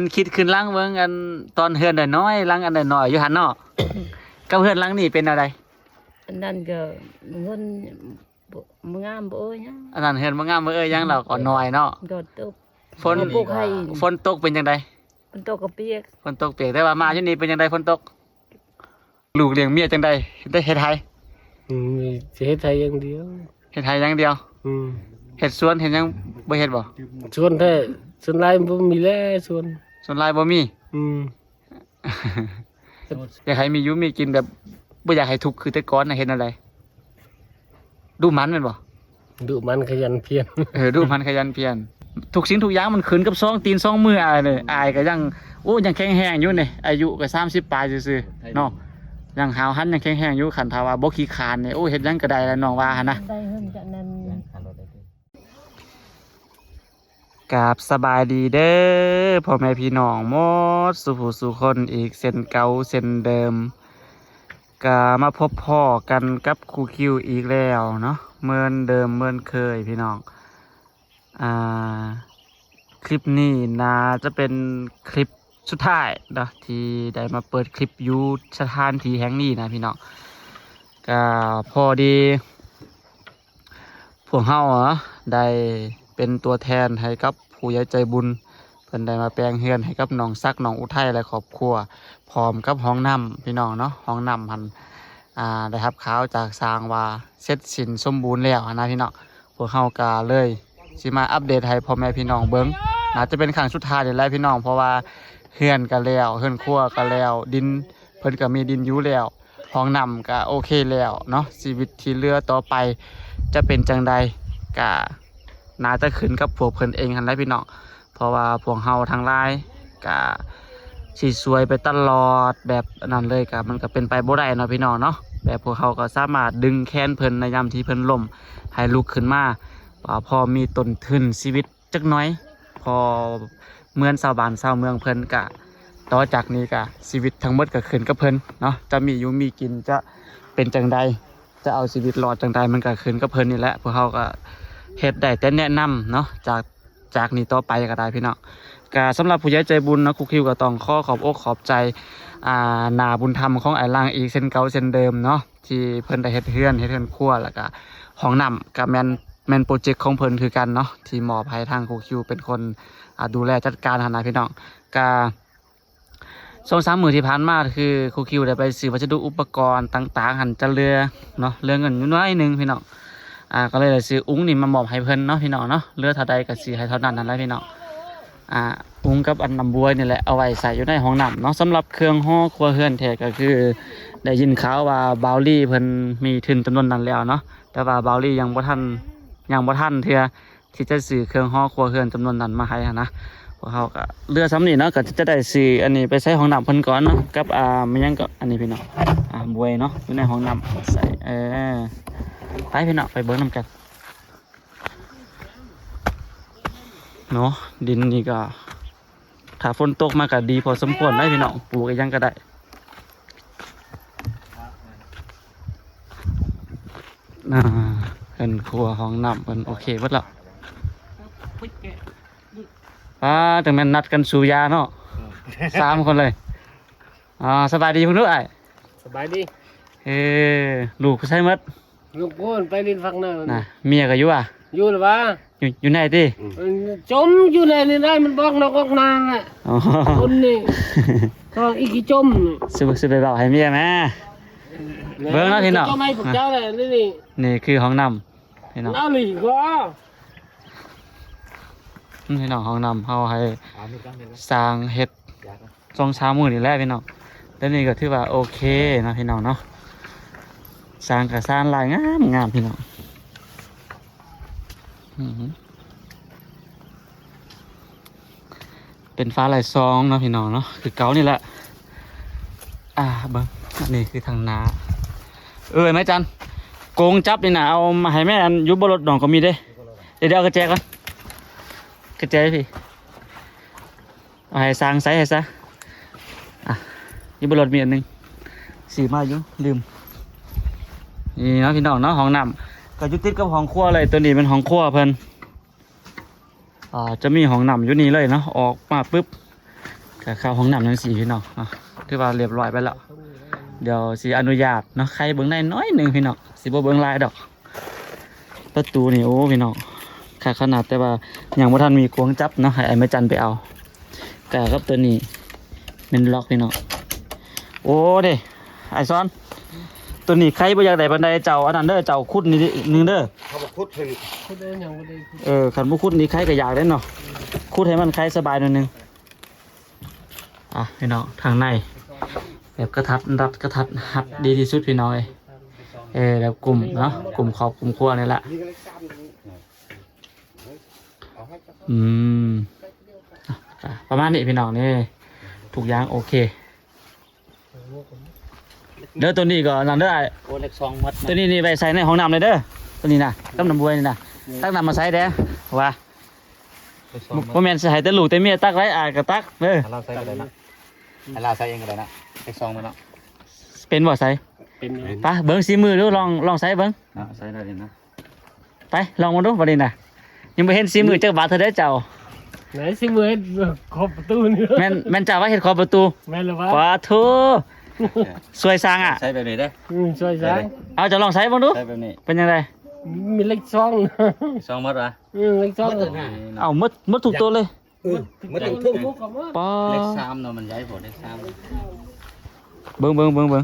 มันคิดขึ้นลังเบิ่งอันตอนเฮือนได้น้อยลังอันได้น้อยอยู่หันเนาะ กับเฮือนลังนี่เป็นอะไร อันนั้นก็เงินบ่บ่งามบ่เอ้ยนะอันนั้นเฮือนบ่งามบ่เอ้ยยังเราก็น้อยเนาะโดดตก ฝนปลูกให้ ฝนตกเป็นจังไดมันตกกระเปียกฝนตกเปียกแต่ว่ามาอยู่นี่เป็นจังไดฝนตก ลูกเลี้ยงเมียจังไดได้เฮ็ดไทยอืมมีจะเฮ็ดไทยอย่างเดียวเฮ็ดไทยอย่างเดียว อืมเฮ็ดสวนเฮ็ดหยังบ่เฮ็ดบ่ส่วนแท้ส่วนหลายมันบ่มีแล้วส่วน ส่วนหลายบ่มีอืมอยากให้มีอยู่มีกินแบบบ่อยากให้ทุกข์คือแต่ก่อนน่ะเฮ็ดอะไร ดูมันแม่นบ่ดุมันขยันเพียรเออดูมันขยันเพียรทุกสิ่งทุกอย่างมันขึ้นกับซองตีนซองมืออายเลยอายก็ยังโอ้ยังแข็งแรงอยู่นี่อายุก็30ปลายซื่อๆเนาะยังหาวหันยังแข็งแรงอยู่คันถ้าว่าบ่ขี้คร้านนี่โอ้เฮ็ดหยังก็ได้แล้วน้องว่าหั่นนะ ได้เงินจากนั้น กราบสบายดีเด้อพ่อแม่พี่น้องหมดสุผู้สุคนอีกเส้นเก่าเส้นเดิมก็มาพบพ่อกันกับครูคิวอีกแล้วเนาะเหมือนเดิมเหมือนเคยพี่น้องอ่าคลิปนี้น่าจะเป็นคลิปสุดท้ายเนาะที่ได้มาเปิดคลิปยูสถานที่แห่งนี้นะพี่น้องก็พอดีพวกเฮาอะได้ เป็นตัวแทนให้กับผู้ใหญ่ใจบุญเพิ่นได้มาแปลงเฮือนให้กับน้องซักน้องอุทัยและครอบครัวพร้อมกับห้องน้ำพี่น้องเนาะห้องน้ำหันอ่าได้รับข่าวจากสร้างว่าเสร็จสิ้นสมบูรณ์แล้วนะพี่น้องพวกเฮาก็เลยสิมาอัปเดตให้พ่อแม่พี่น้องเบิ่งน่าจจะเป็นครั้งสุดท้ายเดี๋ยวแหละพี่น้องเพราะว่าเฮือนก็แล้วเฮือนครัวก็แล้ว ดินเพิ่นก็มีดินอยู่แล้วห้องน้ำก็โอเคแล้วเนาะชีวิตที่เหลือต่อไปจะเป็นจังใดก็ น่าจะขึ้นกับพวกเพิ่นเองหันแหละพี่น้องเพราะว่าพวกเฮาทางไลน์ก็สิสวยไปตลอดแบบนั้นเลยก็มันก็เป็นไปบ่ได้เนาะพี่น้องเนาะแบบพวกเขาก็สามารถดึงแขนเพิ่นในยามที่เพิ่นล้มให้ลุกขึ้นมาว่าพอมีต้นทุนชีวิตจักน้อย พอเมือนชาวบ้านชาวเมืองเพิ่นก็ต่อจากนี้ก็ชีวิตทั้งหมดก็ขึ้นกับเพิ่นเนาะจะมีอยู่มีกินจะเป็นจังใดจะเอาชีวิตรอดจังใดมันก็ขึ้นกับเพิ่นนี่แหละพวกเขาก็ เฮ็ดได้แต่แนะนำเนาะจากจากนี้ต่อไปก็ได้พี่น้องก็สำหรับผู้ใหญ่ใจบุญนะครูคิวก็ต้องข้อขอบอกขอบใจอ่านาบุญธรรมของไอ้ล่างอีกเส้นเก่าเส้นเดิมเนาะที่เพิ่นได้เฮ็ดเฮือนเฮ็ดเฮือนครัวแล้วก็ห้องน้ำกับแมนแมนโปรเจกต์ของเพิ่นคือกันเนาะที่มอบให้ทางครูคิวเป็นคนอ่าดูแลจัดการหันนะพี่น้องก็สองสามหมื่นที่ผ่านมาคือครูคิวได้ไปซื้อวัสดุอุปกรณ์ต่าง ๆ หันจะเรือเนาะเรือเงินอยน้อยหนึงพี่น้อง อ่าก็เลยซื้ออุ้งนี่มามอบให้เพิ่นเนาะพี่น้องเนาะเรือเท่าใดก็ซื้อให้เท่านั้นนั่นแหละพี่น้องอ่าอุ้งกับอันน้ำบวยนี่แหละเอาไว้ใส่อยู่ในห้องน้ำเนาะสำหรับเครื่องห่อครัวเฮือนแท้ก็คือ ได้ยินข่าวว่าบาวลี่เพิ่นมีทุนจำนวนนั้นแล้วเนาะแต่ว่าบาวลี่ยังบ่ทันยังบ่ทันเทื่อที่จะซื้อเครื่องห่อครัวเฮือนจำนวนนั้นมาให้นะพวกเขาก็เรือซ้ำนี่เนาะก็จะได้ซื้ออันนี้ไปใช้ห้องน้ำเพิ่นก่อนเนาะกับอ่ามันยังก็อันนี้พี่น้องอ่าบวยเนาะอยู่ในห้องน้ำใส่เออ ไปพี่น้องไปเบิ้งน้ำกันเนาะดินนี่ก็ถ้าฝนตกมาก็ดีพอสมควรได้พี่น้องปลูกอีกอยังก็ได้อ่าเป็นครัวห้องน้ำเป็นโอเคหมดแล้วป้าถึงแม่นนัดกันสูบยาเนาะสามคนเลยอ่าสบายดีคุณด้วยสบายดีเออลูกใช่มัด ลูกพูนไปลินฟังหน้านะเมียก็อยู่อะอยู่หรือวะอยู่อยู่ไหนติจมอยู่ในนี่ได้มันบอกนอกออกนางอะอ๋อคนนี่ก็อีกกี่จมนี่สิบสิบไปบอกให้เมียแม่เบิ่งแล้วพี่น้องจมให้พวกเจ้าเลยนี่นี่นี่คือห้องน้ำพี่น้องเอาหลีก็อืมพี่น้องห้องน้ำเขาให้สร้างเฮ็ดสองสามมื้อนี่แหละพี่น้องแล้วนี่ก็ถือว่าโอเคนะพี่น้องเนาะ สร้างกับสร้างลายงามงามพี่น้องเป็นฟ้าลายซองเนาะพี่น้องเนาะคือเกานี่แหละอ่าบิ้งนนี้คือทางนาเออแม่จันโกงจับนี่นะเอามาให้แม่อันยุบบรถหนองก็มีเด้เดี๋ยวเอากระแจก่อนกระจพี่เอาให้สร้างไซส์ให้ซะอะยี่บรถมีอันหนึ่งสีมาอยู่ลืม นี่เนาะพี่น้องเนาะห้องน้ำก็อยุติดกับห้องครัวเลยตัวนี้เป็นห้องครัวเพิ่นอ่าจะมีห้องน้ำอยู่นี่เลยเนาะออกมาปุ๊บก็เข้าห้องน้ำทั้งสี่พี่น้องเนาะถือว่าเรียบร้อยไปแล้วเดี๋ยวสิอนุญาตเนาะใครเบิ่งได้น้อยหนึ่งพี่น้องสิบ่เบิ่งลายดอก ประตูนี่โอ้พี่น้องขาขนาดแต่ว่าอยังบ่ทันมีกวงจับเนาะให้ไอ้แม่จันไปเอากะกับตัวนี้เป็นล็อกพี่น้องโอ้เด้ไอซ้อน ตัวนี้ใครบ่อยากได้บันไดเจ้าอันนั้นเด้อเจ้าคุดนี่นึงเด้อเขาบอกคุดถึงเขาได้ยังบ่ได้เออขันบ่คุดนี่ใครก็อยากได้เนาะคุดให้มันใครสบายหน่อยหนึงอะพี่น้องทางใน แบบกระทัดรัดกระทัดหัดดีที่สุดพี่น้องเอ้ยเออแบบกลุ่มเนาะกลุ่มครอบกลุ่มครัวนี่แหละนี่ก็เลยซ้ำนี่เอาให้จับอืมอะอะประมาณนี้พี่น้องนี่ทุกอย่างโอเค เด้อตัวนี้ก็นั่นเด้อไอ้โอ้เล็กซองมัดตัวนี้นี่ไปใส่ในห้องน้ำเลยเด้อตัวนี้นะต้มน้ำบวยนี่นะตักน้ำมาใส่เด้อว่าบ่แม่นสิให้แต่ลูกแต่เมียตักไว้อายก็ตักเด้อเราใส่อะไรนะให้เราใส่เองก็ได้นะไอ้ซองมันเนาะเป็นบ่ใส่เป็นไงไปเบิ่งสีมือดูลองลองใส่เบิ่งใส่ได้เลยนะไปลองมาดูบัดนี้น่ะยังบ่เห็นสีมือจักบาทเท่าใดเจ้าไหนสิมือขอบประตูนี่แม่นแม่นเจ้าว่าเฮ็ดขอบประตู แม่นหรือวะปาโถ สวยสร้างอะใส่แบบนี้ได้อืมช่วยสร้างเอาจะลองใส่เบิ่งดูใส่แบบนี้เป็นยังไงมีเล็กซองซองมัดวะอืมเล็กซองเอาหมดหมดทุกตัวเลยมันต้องทุ่มปาเล็กซ้ำเนาะมันใหญ่พอเล็กซ้เบิ่งเบิ่งเบิ่งเบิ่ง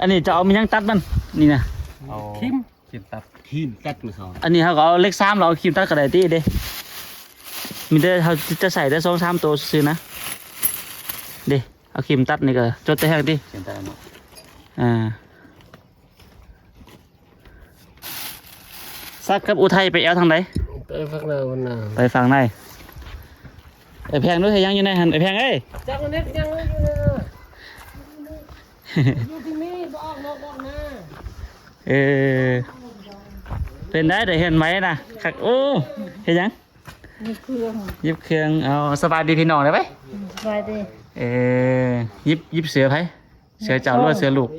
อันนี้จะเอามีหยังตัดมันนี่นะำเอาทิมทิมตัดทิมตัดมือสองอันนี้เขาก็เอาเล็กซ้ำเราเอาครีมตัดกระไดตี้เด้มีแต่เขาจะใส่ได้สองสามตัวซื้อนะเด้ เอาครีมตัดนี่ก็จดแต่แห้งดิเขียนตัดเนาะอ่าซักกับอุทัยไปแอวทางไหนไปพักหน้าวันหน้าไปฝั่งไหนไอแพงด้วยเธอยังอยู่ไหนหันไอแพงเอ้ยจักเน็ตยังอยู่นะอยู่ที่นี่บ่ออกนอกบ่ออกหน้าเออเป็นได้แต่เห็นไหมนะคักโอ้เห็นยังนี่เครื่องหยิบเครื่องเอาสบายดีพี่น้องได้ไหมสบายดี เออหยิบหยิบเสือไผเสือเจ้าหรือว่าเสือลูก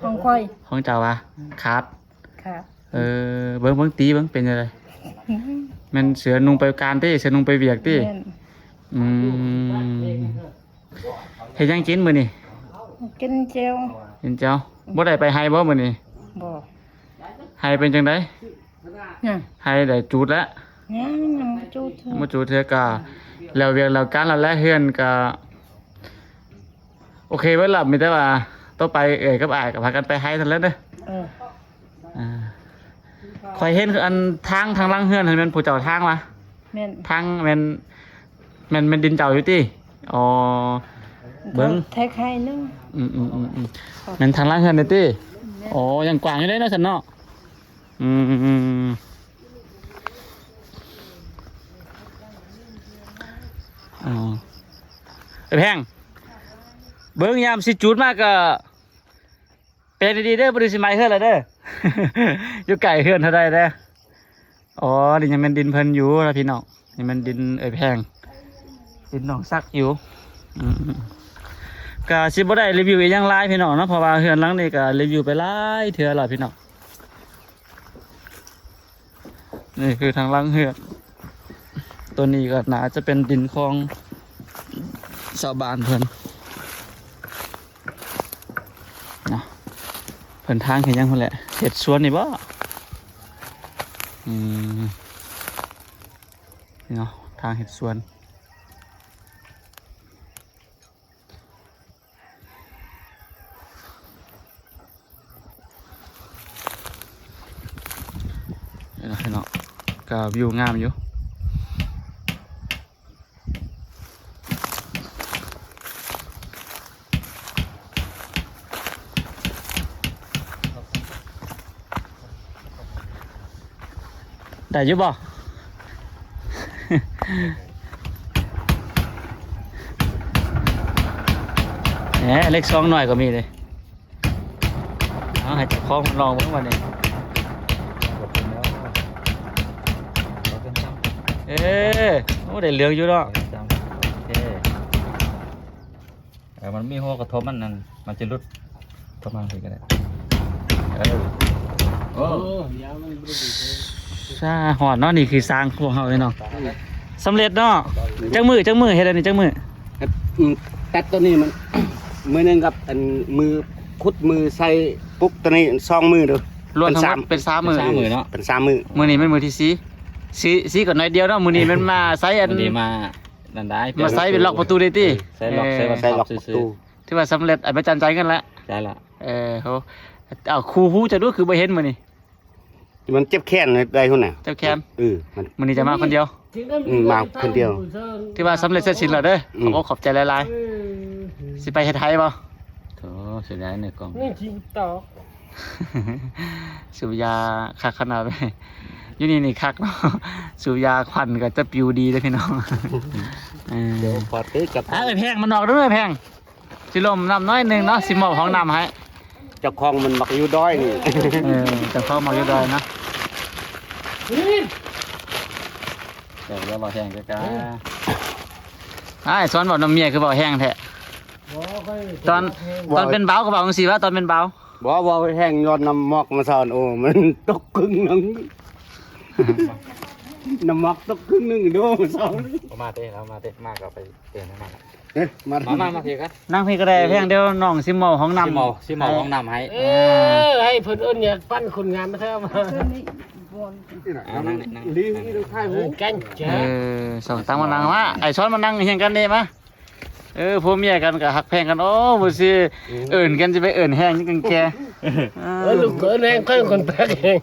ของค่อยของเจ้าวะขาดค่ะเออเบิ้งเบิ้งตีเบิ้งเป็นยังไงแมันเสือนุงไปการที่เสือนุงไปเวียกที่แม่นอืมเฮ็ดหยังกินมื้อนี่กินเจลเห็นเจ้าบ่ได้ไปไฮบ่มื้อนี่บ่ไฮเป็นจังไดยังไฮได้จูดแล้วยังยังบ่จุดเถอะมาจูดเทื่อก็แล้วเวียกแล้วการแล้วแลเฮือนก็ โอเคเบิดล่ะมีแต่ว่าต่อไปเอ่ยกับอ้ายก็พากันไปไฮเท่านั้นเด้อเอออ่าคอยเห็นคืออันทางทางหลังเฮือนเห็นแมันผู้เจ้าทางวะแม่นทางแมันแมันแมันดินเจ้าอยู่ติอ๋อ เบิ่ง แท็กให้นึงอืมอืมอืมอืมแมันทางหล่างเฮือนเลยติอ๋อยังกว้างอยู่เลยเนาะสันเนาะอืมอืมอืมอืมอ๋อไอ้แพง เบิ้งยามสิจูดมากก็เป็นดีเด้อบริสิไม้เฮือนละเด้ออยู่ไก่เฮือนเท่าใดเด้ออ๋อนี่ยังเป็นดินเพลินอยู่ละพี่น้องนี่มันดินเอ้ยแพงดินหนองซักอยู่ก็สิบ่ได้รีวิวอีกอย่างหลายพี่น้องเนาะเพราะว่าเฮือนหลังนี้ก็รีวิวไปหลายเทื่อแล้วพี่น้องนี่คือทางลังเฮือนตัวนี้ก็น่าจะเป็นดินของชาวบ้านเพิ่นเนาะ เพิ่นทางเห็นยังเพิ่นแหละเฮ็ดสวนนี่บ่อืมนี่เนาะทางเฮ็ดสวนเห็นเนาะก็วิวงามอยู่ ได้อยุบ่ แหมเล็กซองหน่อยก็มีเลยเอาให้เจับคล้องลองเมื่อวันนี้เอ๊ะโอ้ได้เหลืองอยู่เนาะโอเคเออมันมีหัวกระทบมันนั่นมันจะรุดประมาณนี้ก็ได้เออ โอ้โอ้ยามันบ่ได้ดีเลย ใช่หอดเนาะนี่คือสร้างพวกเฮาเลยเนาะสำเร็จเนาะจังมือจังมือเฮ็ดอันนี้จังมืออืมตัดตัวนี้มัน มือหนึงกับอันมือคุดมือใส่ปุ๊บตัวนี้สองมือเด้อรวมเป็นทั้งสาหมมดเป็นสามมือสามมือเนาะเป็นสามมือมือนี้เป็นมือที่สี่สี่สี่ก่อนน้อยเดียวเนาะมือนี้มันมาไซส์อันวันนี้มาดันได้มาไซส์เป็นล็อกประตูได้ติใส่ล็อกใส่เออบังใส่คับล็อกประซื้อตูที่ว่าสำเร็จไอ้ประจันใจกันแล้วๆได้ละเออโหเอาครูฮู้จะดูคือบ่เห็นมื้อนี้ มันเจ็บแค้นได้หุ่นน่ะเจ้าแคมเออมันมื้อนี้จะมาคนเดียว อืมมาคนเดียว ที่ว่าสำเร็จเสร็จสิ้นแล้วเด้ออืขอมบอกขอบใจหลายๆสิไปเฮ็ดไทยบ่โถเสียดายในกล่อง นี่จริงต่อสูบยาคักขนาดเลยอยู่นี่นี่คักเนาะสูบยาควันก็จะปิวดีเด้อพี่น้องเอเดี๋ยวอพอตื้อกับ อะไอ้แพงมันออกเด้อไอ้แพงสิลมน้ำน้อยหนึงเนาะสิมอบห้องน้ำให้ เจ้าของมันมักอยู่ด้อยนี่ เออแต่เข้ามาอยู่ดอยนะเดี๋ยวเราแห้งจ้าไอ้สอนบอกน้ำเมียคือบอกแห้งแท้ตอนตอนเป็นเบาก็บอกจังซี่ว่าตอนเป็นเบาบ่บ่แห้งยอดน้ำหมอกมาสอนโอ้มันตกครึ่งหนึงน้ำหมอกตกครึ่งหนึงดูมาสอน เอามาเต้เอามาเต้มากเอาไปเต้นให้มา เอ๊ะมามามามาเพียกันนั่งพี่ก็ได้แพงเดียวน้องสิมอบห้องน้ำซิมอซิมอห้องน้ำให้เออให้เพิ่นเอิ้นเนี่ยปั้นคนงานมาเถอะมาเอานั่งนี่นั่งลีนี่ดูท้ายหูกันเออสองตังมานั่งมาไอ้ช้อนมานั่งเฮียงกันนี่มาเออพวกเมียกันก็หักแพงกันโอ้บ่สิเอิ้นกันจะไปเอิ้นแห้งจังกันแกเออลูกเกินแรงค่อยคนแปลกเอง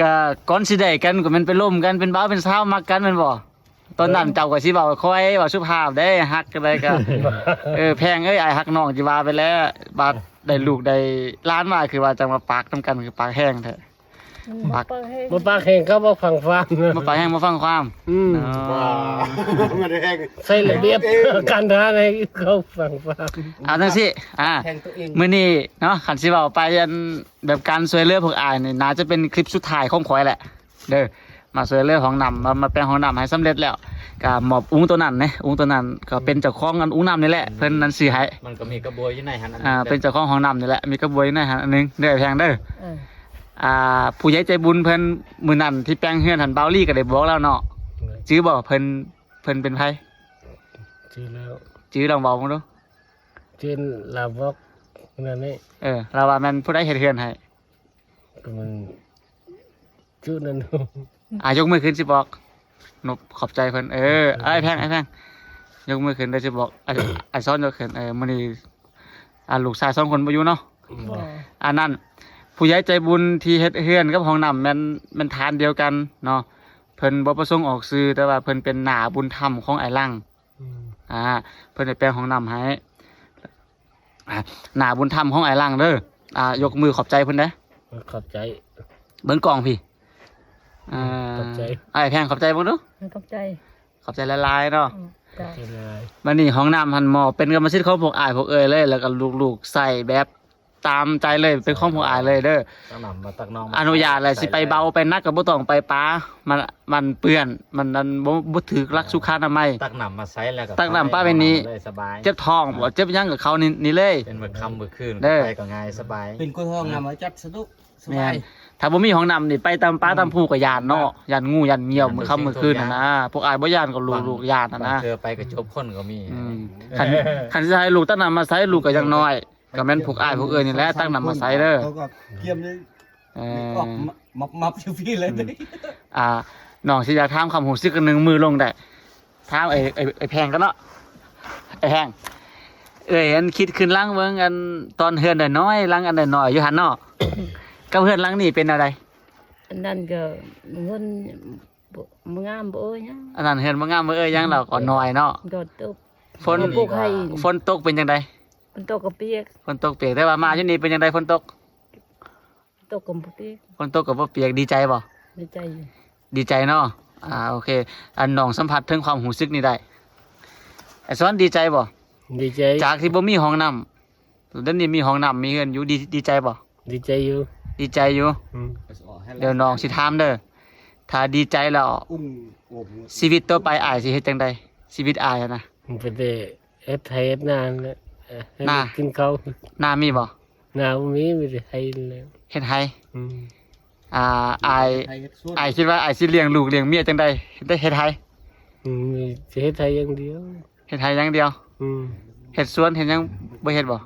ก็ก่อนสิได้กันก็แมันไปล่มกันเป็นบ้าวเป็นสาวมักกันแม่นบ่ ตอนนั้นเจ้าก็สิเว้าคอยเว้าสุภาพได้ฮักกันได้ก็เออแพงเอ้ยไอ้ฮักน้องจิว่าไปแล้วบาดได้ลูกได้ล้านมาคือว่าจะมาปากนํกันคือปากแห้งแท้ปากมาปากแข่งก็บ่ฟังฟังมาปากแห้งมาฟังความอืมอ๋อมันแห้งใส่ระเบียบการทานให้เขาฟังฟังเอาจังซี่อ่าแข่งตัวเองมื้อนี้เนาะคันสิเว้าไปอันแบบการช่วยเหลือพวกอายนี่น่าจะเป็นคลิปสุดท้ายของข่อยแหละเด้อ มาช่วยเหลือของนำมามาแปลงของนำให้สำเร็จแล้วก็มอบอุ้งตัวนั้นนะอุ้งตัวนั้นก็เป็นเจ้าของอันอุ้งนำนี่แหละเพิ่นนั้นสิให้มันก็มีกระบวยอยู่ในหันอ่าเป็นเจ้าของของนำนี่แหละมีกระบวยในหันอันหนึงเด้อแพงเด้อเอออ่าผู้ใหญ่ใจบุญเพิ่นมื้อนั้นที่แปลงเฮือนหันเบาลี่ก็ได้บอกแล้วเนาะจื้อบ่เพิ่นเพิ่นเป็นไผชื่อแล้วจื้อลองบอกมาดูชื่อลาบอกนั่นนี่เออเราว่าแม่นผู้ใดเฮ็ดเฮือนให้ก็มันชื่อนั่น อ่ายกมือขึ้นสิบอกนบขอบใจเพิ่นเออไอ้แพงไอ้แพงยกมือขึ้นได้สิบอกไอ้ไอ้ซ้อนยกขึ้นเออมื้อนี้อ่าลูกชายสองคนบ่อยู่เนาะบอกอันนั้นผู้ใหญ่ใจบุญที่เฮ็ดเฮือนกับห้องน้ำแม่นแม่นทานเดียวกันเนาะเพิ่นบ่ประสงค์ออกซื้อแต่ว่าเพิ่นเป็นหน้าบุญธรรมของไอ้ลังอืมอ่าเพิ่นได้แปลงห้องน้ำให้อ่าหน้าบุญธรรมของไอ้ลังเด้ออ่ายกมือขอบใจเพิ่นเด้อขอบใจ เบิ่งกล้องพี่ อ่าขอบใจ ไอ้แพงขอบใจเบิ่งดูให้ขอบใจขอบใจหลายๆเนาะอืมจ้ะชื่ออะไรมันนี่ห้องน้ำหันหมอเป็นกรรมสิทธิ์ของพวกอายพวกเอ่ยเลย แล้วก็ลูกๆใส่แบบตามใจเลยเป็นของพวกอายเลยเด้อ ตักน้ำมาตักน้องอนุญาตเลยสิไปเบาไปนักกับบ่ต้องไปป้ามันมันเปื้อนมันนันบ่บ่ถือรักสุขานามัย ตักน้ำมาใส่แล้วก็ตักน้ำป้าเป็นนี้เลยสบาย เจ็บท้องบ่เจ็บหยังกับเขานี่นี่เลย เป็นเมื่อค่ำเมื่อคืนเด้อ ไปก็ง่ายสบาย เป็นกุ้ยห้องนำมาจัดสนุกสแม่บายน ถ้าบ่มีห้องน้ำนี่ไปตามป้าตามภูก็ยานเนาะยานงูยานเหี่ยวมื้อค่ำมื้อคืนน่ะนะพวกอายบ่ยานก็ลูกๆยานน่ะบางนะเธอไปก็จบคนก็มีอืมคันคันสิให้ลูกตั้งน้ำมาใส่ลูกก็ยังน้อยก็แม่นพวกอายพวกเอ่ยนี่แหละตั้งน้ำมาใส่เด้อเขาก็เกี่ยมเลยเอออกอมับมับอยู่พี่เลยอ่าน้องสิอยากถามคำหูซึกกันหนึ่งมือลงได้ถามไอ้ไอ้ไอ้แพงกันเนาะไอ้แพงเอ้ยอันคิดขึ้นลังเบิ่งอันตอนเฮือนได้น้อยลังอันได้น้อยอยู่หันเนาะ กับเฮือนลังนี่เป็นอะไร อันนั้นก็เงินบ่บ่งามบ่เอ้ยนะอันนั้นเฮือนบ่งามบ่เอ้ยยังเราก็น้อยเนาะก็ตก ฝนบ่ปลูกให้ ฝนตกเป็นจังไดมันตกกับเปียกฝนตกเปียกแต่ว่ามาอยู่นี่เป็นจังไดฝนตกตกกับบ่เปียกฝนตกก็บ่เปียกดีใจบ่ในใจอยู่ดีใจเนาะอ่าโอเค อันน้องสัมผัสถึงความหูซึกนี่ได้ไอ้สอนดีใจบ่ดีใจจากที่บ่มีห้องน้ำเดี๋ยวนี้มีห้องน้ำมีเงินอยู่ดีดีใจบ่ดีใจอยู่ ดีใจอยู่อืมเดี๋ยวน้องสิถามเด้อถ้าดีใจแล้วอุ้มโอบชีวิตต่อไปอายสิเฮ็ดจังใดชีวิตอายอะนะมันเป็นแต่เอ็ดไทยเอ็ดนานเลยเอ่อให้น่ากินเขาวหน้ามีบ่หนาวมีมีแต่ไทยเลยเฮ็ดให้อืมอ่าอายไทยสุดอายคิดว่าอายสิเลี้ยงลูกเลี้ยงเมียจังใดได้เฮ็ดให้อืมมีสิเฮ็ดไทยอย่างเดียว เฮ็ดไทยอย่างเดียวอืมเฮ็ดสวนเฮ็ดหยังบ่เฮ็ดบ่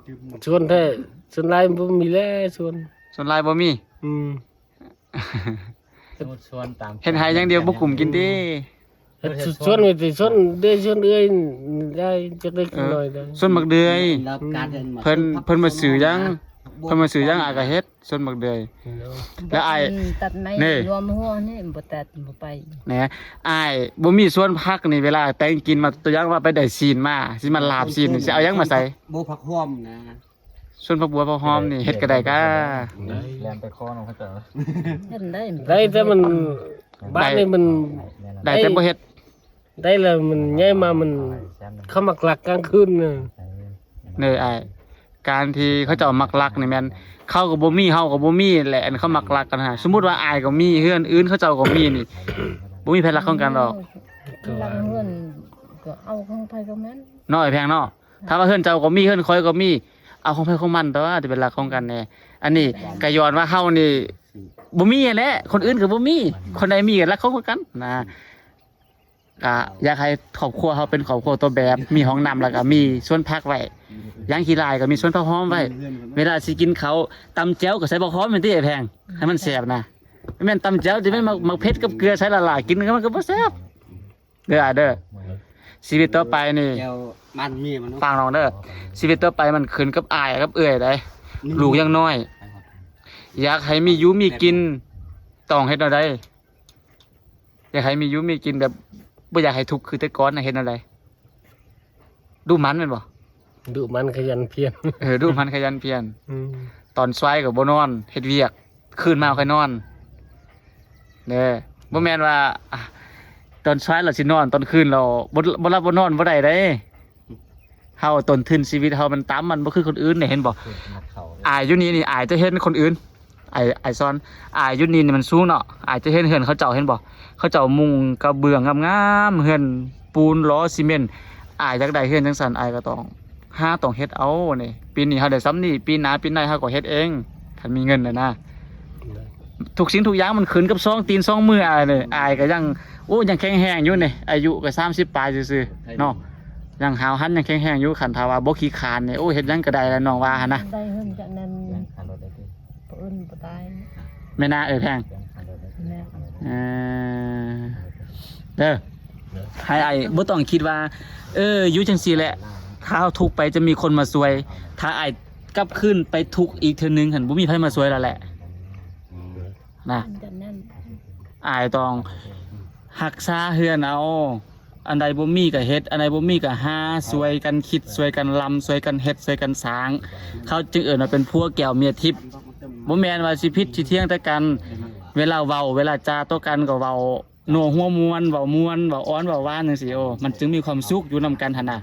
ส่วนแท้ส่วนหลายบ่มีแล้วส่วน ส่วนหลายบ่มีอืมสมมุติชวนตามเฮ็ดไทยอย่างเดียวบ่กลุ่มกินติเฮ็ดส่วนไว้แต่ส่วนได้ส่วนเอ้ยได้จักเล็กจักน้อยได้ส่วนมักเดือยรับการเดินมาเพิ่นเพิ่นมาซื้อยังเพิ่นมาซื้อยังอายก็เฮ็ดส่วนมักเดือย แล้วไอ้ตัดไม้นี่ รวมหัวนี่บ่ตัดบ่ไปแหนะอายบ่มีส่วนพักนี่เวลาแต่งกินมาตัวอย่างว่าไปได้ซีนมาสิมาลาบซีนนี่สิเอาหยังมาใส่โบผักห้อมนะ ส่วนผักบัวผักหอมนี่เฮ็ดก็ได้ก็แลมไปคอน้องเขาเจอเฮ็ดได้ได้แต่มันบ้านนี่มันได้แต่บ่เฮ็ดได้แล้วมันย้ายมามันเข้ามาหลักกลางคืนน่ะเด้ออายการที่เขาเจ้ามักลักนี่แม่นเขาก็บ่มีเฮาก็บ่มีแหละอันเขามักลักกันฮะสมมุติว่าอายก็มีเฮือนอื่นเขาเจ้าก็มีนี่บ่มีไผรักของกันดอกลังเงินก็เอาของไปกับมันน้อยแพงเนาะถ้าว่าเฮือนเจ้าก็มีเฮือนคอยก็มี เอาของไผของมันต่ว่าจะเป็นรักของกันแน่อันนี้ก็ย้อนว่าเฮานี่บ่มีแหละคนอื่นก็บ่มี คนใดมีก็รักของกันนะก็อยากให้ครอบครัวเฮาเป็นครอบครัวตัวแบบ มีห้องน้ำแล้วก็มีสวนผักไว้ยางขี้ลายก็มีสวนผักหอมไว้ เวลาสิกินเขาวตำแจ่วก็ใส่บักหอมแม่นติไอ้แพงให้มันแซ่บนะแม่นตำแจ่วที่แม่นมักเผ็ดกับเกลือใส่ละลายกินก็มันก็บ่แซ่บเด้อเด้อ ชีวิตต่อไปนี่เจ้าบ้านเมียมันเนาะฟังน้องเด้อชีวิตต่อไปมันขึ้นกับอายกับเอื้อยได้ลูกยังน้อย อยากให้มีอยู่มีกินต้องเฮ็ดเอาได้อยากให้มีอยู่มีกินแบบบ่อยากให้ทุกข์คือแต่ก่อนน่ะเฮ็ดเอาได้ดูมันแม่นบ่ดุมันขยันเพียรเออดูมันขยันเพียรอืมตอนสวยก็บ่นอนเฮ็ดเวียก คืนมาค่อยนอนเด้อบ่แม่นว่าอะ ตอนสวยเราสินอนตอนคืนเราบ่บ่หลับบ่นอนบ่ได้เด้เฮาต้นทุนชีวิตเฮามันต่ำมันบ่คือคนอื่นเนี่ยเห็นบ่เขาอายอยู่นี่นี่อายจะเห็นคนอื่นอายอายซ้อนอายอยู่นี่นี่มันสูงเนาะอายจะเห็นเฮือนเขาเจ้าเห็นบ่เขาเจ้ามุงกระเบื้องงามๆเฮือนปูนล้อซีเมนต์อายอยากได้เฮือนจังซั่นอายก็ต้องหาต้องเฮ็ดเอานี่ปีนี้เฮาได้ซ้ำนี่ปีหน้าปีหน้าเฮาก็เฮ็ดเองคันมีเงินน่ะนะ ทุกสิ่งทุกอย่างมันขึ้นกับซองตีนซองมืออายนี่อายก็ยังโอ้ยังแข็งแรงอยู่นี่อายุก็30ปลายซื่อๆเนาะยังหาวหันยังแข็งแรงอยู่คันถ้าว่าบ่ขี้คร้านนี่โอ้เฮ็ดหยังก็ได้แล้วน้องว่าหั่นนะได้เงินจากนั้นขันรถได้ที่บ่อื่นบ่ตายไม่น่าเอ่ยแพงขันรถได้แม่เออเด้อให้ไอ้บ่ต้องคิดว่า เอออยู่จังซี่แหละถ้าเอาทุกข์ไปจะมีคนมาซวย ถ้าไอ้กลับขึ้นไปทุกข์อีกเทื่อนึงหันบ่มีไผมาซวยแล้วแหละ นะจากนั้นอายต้องหักษาเฮือนเอาอันใดบ่มีก็เฮ็ดอันใดบ่มีก็หาซวยกันคิดซวยกันลำซวยกันเฮ็ดซวยกันสร้าง เขาจึงเอิ้นว่าเป็นพวกแก้วเมียทิพย์บ่แม่นว่าสิผิดสิเที่ยงแต่กัน เวลาเว้าเวลาจาโต้กันก็เว้าหนัวหัวมวนเว้ามวนเว้าอ้อนเว้าหว่านจังซี่โอ้มันจึงมีความสุขอยู่นํกันหั่นน่ะ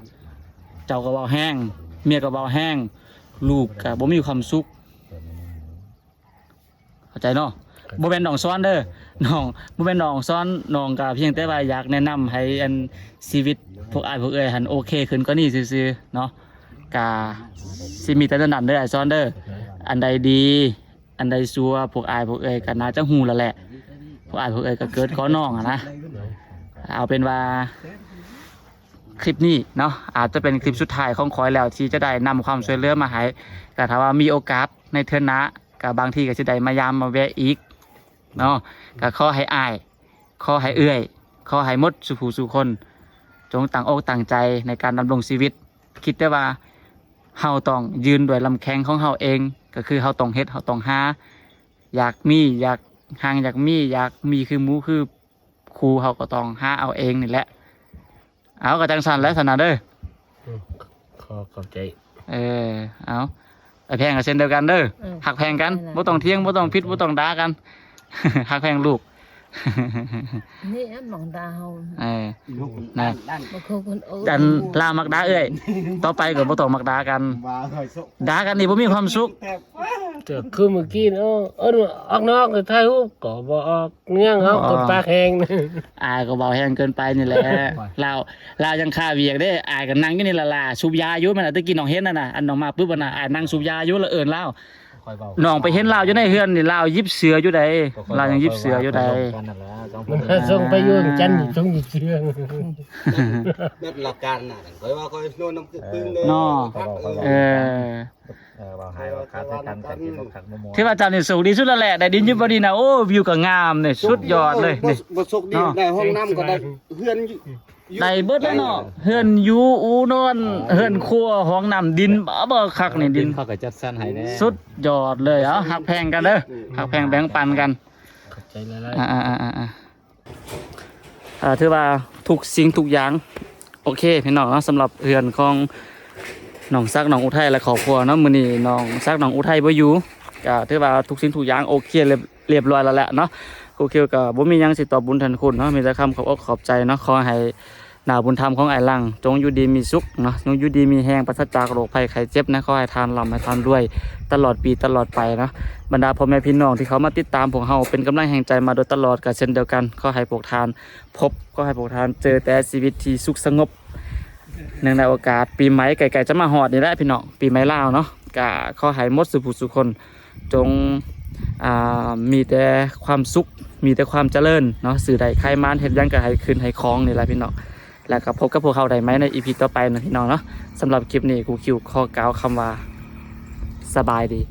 เจ้าก็เว้าแห้ง เมียก็เว้าแห้ง ลูกก็บ่มีความสุขเข้าใจเนาะ บ่แม่นน้องซ้อนเด้อน้องบ่แม่นน้องซ้อนน้องก็เพียงแต่ว่าอยากแนะนำให้อันชีวิตพวกอ้ายพวกเอ้ยหันโอเคขึ้นกว่านี้ซื่อๆเนาะกะสิมีแต่นั้นนั้นเด้ออ้ายซ้อนเด้ออันใดดี อันใดซัวพวกอายพวกเอ้ยก็น่าจะฮู้แล้วแหละพวกอายพวกเอ้ยก็เกิดก้อน้องอะนะเอาเป็นว่าคลิปนี้เนาะอาจจะเป็นคลิปสุดท้ายของคอยแล้วที่จะได้นำความช่วยเหลือมาให้ก็ถ้าว่ามีโอกาสในเทือนนะก็บางทีก็จะได้มายามมาแวะอีก เนาะก็ขอให้อายขอให้เอื้อยขอให้หมดสุผู้สุคน จงตั้งอกตั้งใจในการดำรงชีวิต คิดได้ว่าเฮาต้องยืนด้วยลำแข้งของเฮาเอง ก็คือเฮาต้องเฮ็ดเฮาต้องหาอยากมีอยากห่างอยากมีอยากมีคือหมูคือครูเฮาก็ต้องหาเอาเองนี่แหละ เอากระจังสันแล้วสนาเด้อขอขอบใจ เออเอาไอแพงกับเส้นเดียวกันเด้อเออหักแพงกันบ่ต้องเที่ยงบ่ต้องพิษบ่ต้องด่ากัน หักแพงลูก นี่อันหมองตาเฮาเออลูกนะด้านบ่คือคนอื่นจันลามักด่าเอ้ยต่อไปก็บ่ต้องมักด่ากันว่าเฮ้ยสุด่ากันนี่บ่มีความสุขแต่เจอคือเมื่อกี้เนาะเอิ้นว่าออกนอกเลยถ่ายรูปก็บ่ออกเงี้ยงเฮาคนปากแห้งนะอายก็เบาแห้งเกินไปนี่แหละลาวลาวยังค่าเวียกเด้อายก็นั่งอยู่นี่ละล่ะสูบยาอยู่มันน่ะตะกี้น้องเห็นนั่นน่ะอันน้องมาปุ๊บมันน่ะอายนั่งสูบยาอยู่แล้วเอิ้นลาวค อยเบาน้องไปเห็นลาวอยู่ในเฮือนนี่ลาวยิบเสืออยู่ใดลาวยังยิบเสืออยู่ใดกันนั่นแหละสองคมันนส่งไปอยู่จันทร์ส่งอยู่เชียงแบบหลักการน่ะคอยว่าคอยโน่นน้ำพึ่งเลยเนาะเออเออเบาหายเบาขาดใส่กันแต่ที่พวกขัดโมโมที่ว่าจำนี่สูงดีสุดแล้วแหละได้ดินอยู่บ่ดีนะโอ้วิวก็งามนี่สุดยอดเลยนี่บ่สุกดีเนาะได้ห้องน้ำก็ได้เฮือน อยู่ได้เบิดแล้วเนาะเฮือนอยู่อูนอนเฮือนครัวห้องน้ำดินบ่บ่คักนี่ดินเขาก็จัดสรรให้แน่สุดยอดเลยเอาหักแพงกันเด้อหักแพงแบ่งปันกันใจละลายอ่าอ่าอ่าอ่าอ่าอ่าถือว่าทุกสิ่งทุกอย่างโอเคพี่น้องเนาะสำหรับเรือนของน้องซักน้องอุทัยและครอบครัวเนาะมื้อนี้น้องซักน้องอุทัยบ่อยู่ก็ถือว่าทุกสิ่งทุกอย่างโอเคเรียบเรียบร้อยแล้วแหละเนาะกูเคียวก็บ่มีหยังสิตอบบุญแทนคุณเนาะมีแต่คำขอบอกขอบใจเนาะขอให้ หน้าบุญธรรมของไอ้ลัง จงอยู่ดีมีสุขเนาะจงอยู่ดีมีแฮงปราศจากโรคภัยไข้เจ็บนะขอให้ทานลำให้ทานด้วย ตลอดปีตลอดไปนะบรรดาพ่อแม่พี่น้องที่เขามาติดตามพวกเราเป็นกำลังแห่งใจมาโดยตลอดกับเช่นเดียวกันขอให้พวกทาน พบก็ให้พวกทานเจอแต่ชีวิตที่สุขสงบเนื่องในโอกาสปีใหม่ไก่ๆจะมาหอดนี่แหละพี่น้องปีใหม่ลาวเนาะก็ขอให้หมดสุผู้สุคน จงมีแต่ความสุขมีแต่ความเจริญเนาะสื่อใดใครมานเฮ็ดหยังก็ให้คืนให้คล้องนี่แหละพี่น้อง แล้วก็พบกับพวกเขาได้ไหมในอีพีต่อไปนะพี่น้องเนาะสำหรับคลิปนี้กูคิวข้อกล่าวคำว่าสบายดี